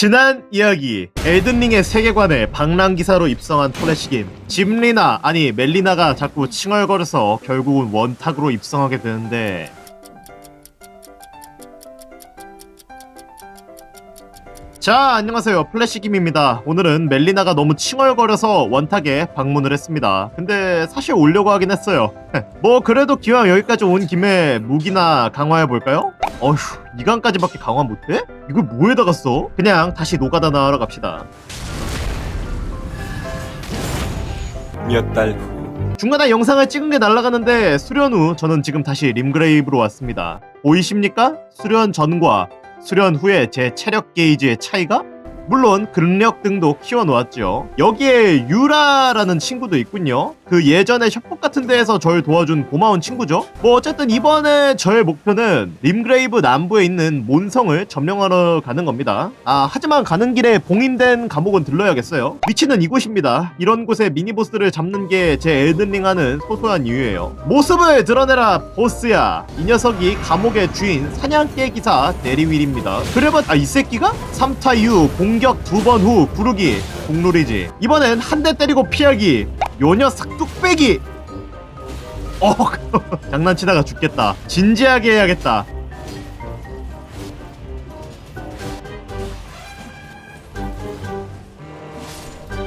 지난 이야기. 엘든링의 세계관에 방랑기사로 입성한 토레시긴 짐리나 아니 멜리나가 자꾸 칭얼거려서 결국은 원탁으로 입성하게 되는데 자 안녕하세요 플래시김입니다 오늘은 멜리나가 너무 칭얼거려서 원탁에 방문을 했습니다 근데 사실 오려고 하긴 했어요 뭐 그래도 기왕 여기까지 온 김에 무기나 강화해볼까요? 어휴 2강까지밖에 강화 못해? 이걸 뭐에다가 써? 그냥 다시 노가다 나하러 갑시다 몇 달 후. 중간에 영상을 찍은 게 날아가는데 수련 후 저는 지금 다시 림그레이브로 왔습니다. 보이십니까? 수련 전과 수련 후에 제 체력 게이지의 차이가? 물론 근력 등도 키워놓았죠. 여기에 유라라는 친구도 있군요. 그 예전에 협곡 같은 데에서 절 도와준 고마운 친구죠. 뭐 어쨌든 이번에 저의 목표는 림그레이브 남부에 있는 몬성을 점령하러 가는 겁니다. 아 하지만 가는 길에 봉인된 감옥은 들러야겠어요. 위치는 이곳입니다. 이런 곳에 미니보스를 잡는 게 제 엘든링 하는 소소한 이유예요. 모습을 드러내라 보스야. 이 녀석이 감옥의 주인 사냥개 기사 데리윌입니다. 그래봤 아이 새끼가 3타 이후 공격 두 번후 구르기 공놀이지. 이번엔 한 대 때리고 피하기. 요 녀석 뚝배기. 어 장난치다가 죽겠다. 진지하게 해야겠다.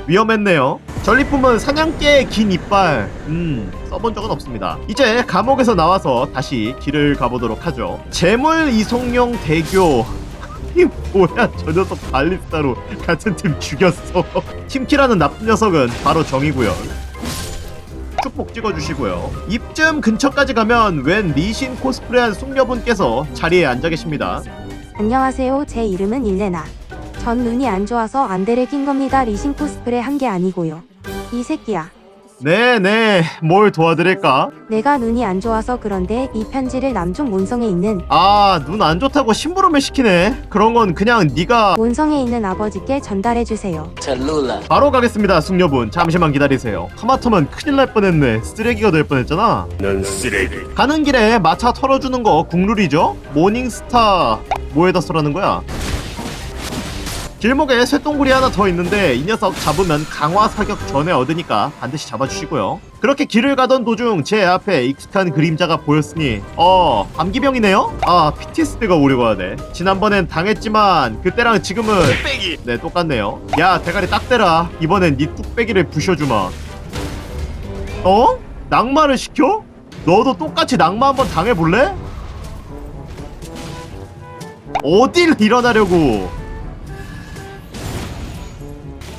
위험했네요. 전리품은 사냥개의 긴 이빨. 음, 써본 적은 없습니다. 이제 감옥에서 나와서 다시 길을 가보도록 하죠. 재물 이송용 대교. 이 뭐야 저 녀석 발리스타로 같은 팀 죽였어. 팀키라는 나쁜 녀석은 바로 정이고요. 축복 찍어주시고요. 입쯤 근처까지 가면 웬 리신 코스프레한 숙녀분께서 자리에 앉아 계십니다. 안녕하세요. 제 이름은 일레나. 전 눈이 안 좋아서 안대를 낀 겁니다. 리신 코스프레 한 게 아니고요. 이 새끼야. 네네, 뭘 도와드릴까? 내가 눈이 안 좋아서 그런데 이 편지를 남쪽 몬성에 있는 아, 눈 안 좋다고 심부름을 시키네. 그런 건 그냥 네가 몬성에 있는 아버지께 전달해 주세요. 찰룰라 바로 가겠습니다, 숙녀분. 잠시만 기다리세요. 하마터면 큰일 날 뻔했네. 쓰레기가 될 뻔했잖아. 넌 쓰레기. 가는 길에 마차 털어주는 거 국룰이죠? 모닝스타 뭐에다 쓰라는 거야? 길목에 쇠똥구리 하나 더 있는데 이 녀석 잡으면 강화 사격 전에 얻으니까 반드시 잡아주시고요. 그렇게 길을 가던 도중 제 앞에 익숙한 그림자가 보였으니 어 감기병이네요? 아 PTSD가 오려고 하네. 지난번엔 당했지만 그때랑 지금은 뚝배기 네 똑같네요. 야 대가리 딱 대라. 이번엔 네 뚝배기를 부셔주마. 어? 낙마를 시켜? 너도 똑같이 낙마 한번 당해볼래? 어딜 일어나려고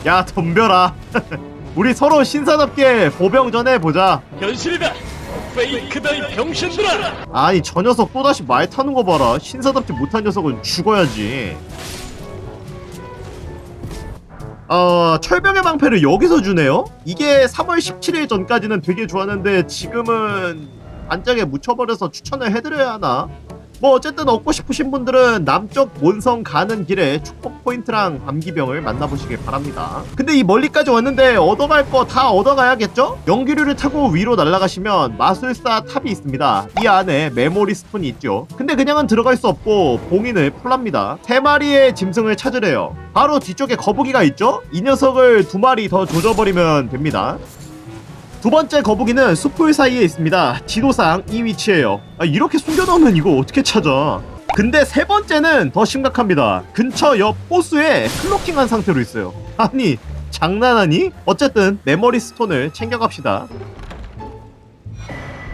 야 덤벼라. 우리 서로 신사답게 보병전해 보자. 현실이다. 페이크다 이 병신들아. 아니 저 녀석 또다시 말 타는 거 봐라. 신사답지 못한 녀석은 죽어야지. 어 철병의 방패를 여기서 주네요? 이게 3월 17일 전까지는 되게 좋았는데 지금은 반짝에 묻혀버려서 추천을 해드려야 하나 뭐 어쨌든 얻고 싶으신 분들은 남쪽 몬성 가는 길에 축복 포인트랑 감기병을 만나보시길 바랍니다. 근데 이 멀리까지 왔는데 얻어갈 거 다 얻어가야겠죠? 연기류를 타고 위로 날아가시면 마술사 탑이 있습니다. 이 안에 메모리 스톤이 있죠. 근데 그냥은 들어갈 수 없고 봉인을 풀랍니다. 세 마리의 짐승을 찾으래요. 바로 뒤쪽에 거북이가 있죠? 이 녀석을 두 마리 더 조져버리면 됩니다. 두 번째 거북이는 숲풀 사이에 있습니다. 지도상 이 위치에요. 아, 이렇게 숨겨놓으면 이거 어떻게 찾아? 근데 세 번째는 더 심각합니다. 근처 옆 호수에 클로킹한 상태로 있어요. 아니 장난하니? 어쨌든 메모리 스톤을 챙겨갑시다.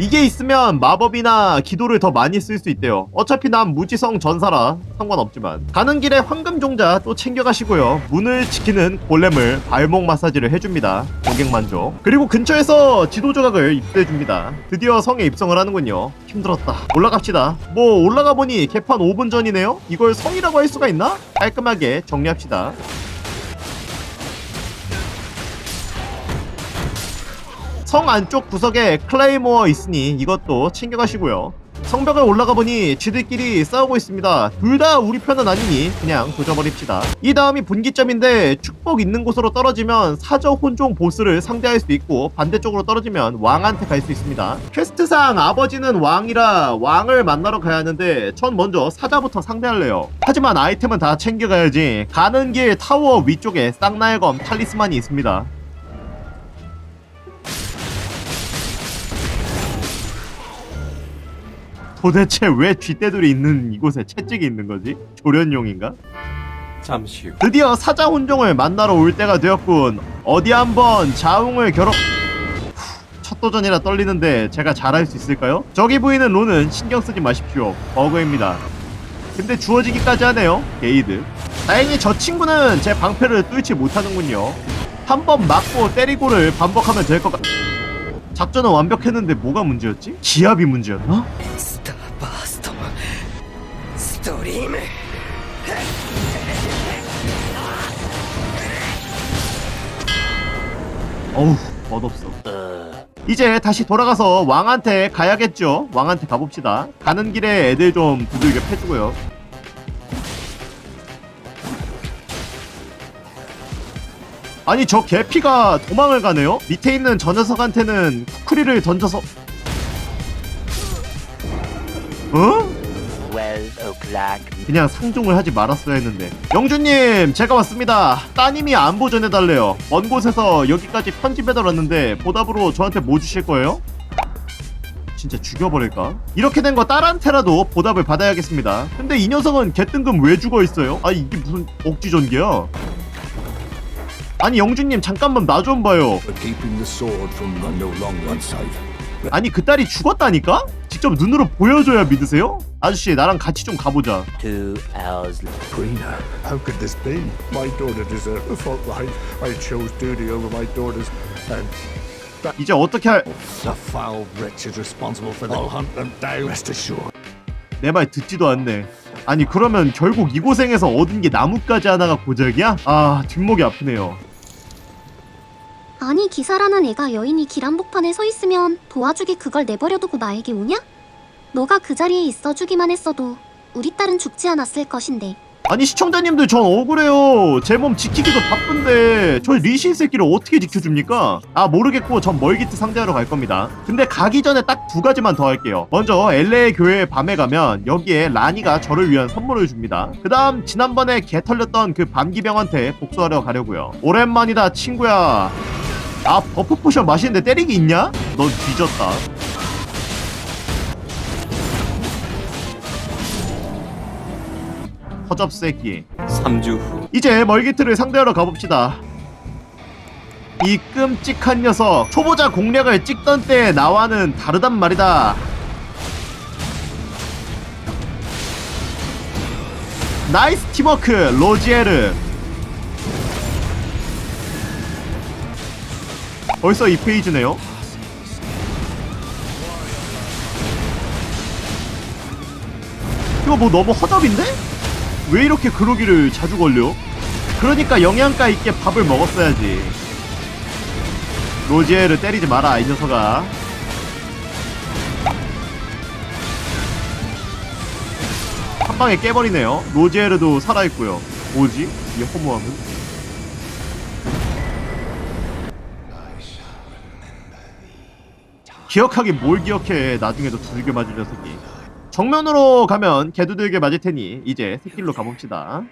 이게 있으면 마법이나 기도를 더 많이 쓸 수 있대요. 어차피 난 무지성 전사라 상관없지만. 가는 길에 황금 종자 또 챙겨가시고요. 문을 지키는 골렘을 발목 마사지를 해줍니다. 고객 만족. 그리고 근처에서 지도 조각을 입수해줍니다. 드디어 성에 입성을 하는군요. 힘들었다. 올라갑시다. 뭐 올라가 보니 개판 5분 전이네요. 이걸 성이라고 할 수가 있나? 깔끔하게 정리합시다. 성 안쪽 구석에 클레이모어 있으니 이것도 챙겨가시고요. 성벽을 올라가 보니 쥐들끼리 싸우고 있습니다. 둘 다 우리 편은 아니니 그냥 조져버립시다. 이 다음이 분기점인데 축복 있는 곳으로 떨어지면 사저 혼종 보스를 상대할 수 있고 반대쪽으로 떨어지면 왕한테 갈 수 있습니다. 퀘스트상 아버지는 왕이라 왕을 만나러 가야 하는데 전 먼저 사자부터 상대할래요. 하지만 아이템은 다 챙겨가야지. 가는 길 타워 위쪽에 쌍나의 검 탈리스만이 있습니다. 도대체 왜 쥐떼들이 있는 이곳에 채찍이 있는 거지? 조련용인가? 잠시 후 드디어 사자 혼종을 만나러 올 때가 되었군. 어디 한번 자웅을 겨뤄. 후, 첫 도전이라 떨리는데 제가 잘할 수 있을까요? 저기 보이는 론은 신경 쓰지 마십시오. 버그입니다. 근데 주어지기까지 하네요. 게이드. 다행히 저 친구는 제 방패를 뚫지 못하는군요. 한 번 맞고 때리고를 반복하면 될 것 같... 작전은 완벽했는데 뭐가 문제였지? 기압이 문제였나? 스타바스터 스트림 어우 덧없어. 이제 다시 돌아가서 왕한테 가야겠죠? 왕한테 가봅시다. 가는 길에 애들 좀 두들겨 패주고요. 아니 저 개피가 도망을 가네요 밑에 있는 저 녀석한테는 쿠크리를 던져서 어? 그냥 상종을 하지 말았어야 했는데 영주님 제가 왔습니다 따님이 안보 전해달래요 먼 곳에서 여기까지 편집해달 왔는데 보답으로 저한테 뭐 주실 거예요? 진짜 죽여버릴까? 이렇게 된 거 딸한테라도 보답을 받아야겠습니다 근데 이 녀석은 개뜬금 왜 죽어있어요? 아 이게 무슨 억지 전개야 아니 영주님 잠깐만 나 좀 봐요. 아니 그 딸이 죽었다니까? 직접 눈으로 보여줘야 믿으세요? 아저씨 나랑 같이 좀 가보자 Karina, how could this be? My daughter deserved the fault right. I chose duty over my daughters, and 이제 어떻게 할... the foul wretch is responsible for that. I'll hunt them down. Rest assured. 내 말 듣지도 않네. 아니 그러면 결국 이 고생에서 얻은 게 나뭇가지 하나가 고작이야? 아 뒷목이 아프네요. 아니 기사라는 애가 여인이 길 한복판에 서 있으면 도와주기 그걸 내버려두고 나에게 오냐? 너가 그 자리에 있어주기만 했어도 우리 딸은 죽지 않았을 것인데 아니 시청자님들 전 억울해요. 제 몸 지키기도 바쁜데 저 리신 새끼를 어떻게 지켜줍니까? 아 모르겠고 전 멀기트 상대하러 갈 겁니다. 근데 가기 전에 딱 두 가지만 더 할게요. 먼저 LA 교회 밤에 가면 여기에 라니가 저를 위한 선물을 줍니다. 그 다음 지난번에 개 털렸던 그 밤기병한테 복수하러 가려고요. 오랜만이다 친구야. 아 버프 포션 마시는데 때리기 있냐? 넌 뒤졌다. 허접 새끼. 3주 후 이제 멀기트를 상대하러 가봅시다. 이 끔찍한 녀석 초보자 공략을 찍던 때 나와는 다르단 말이다. 나이스 팀워크 로지에르. 벌써 2페이지네요. 이거 뭐 너무 허접인데? 왜 이렇게 그러기를 자주 걸려? 그러니까 영양가 있게 밥을 먹었어야지. 로지에를 때리지 마라, 이 녀석아. 한 방에 깨버리네요. 로지에르도 살아있고요. 뭐지? 이 허무함은? 기억하기 뭘 기억해. 나중에도 두들겨 맞을 녀석이. 정면으로 가면 개두들겨 맞을 테니 이제 새길로 가봅시다.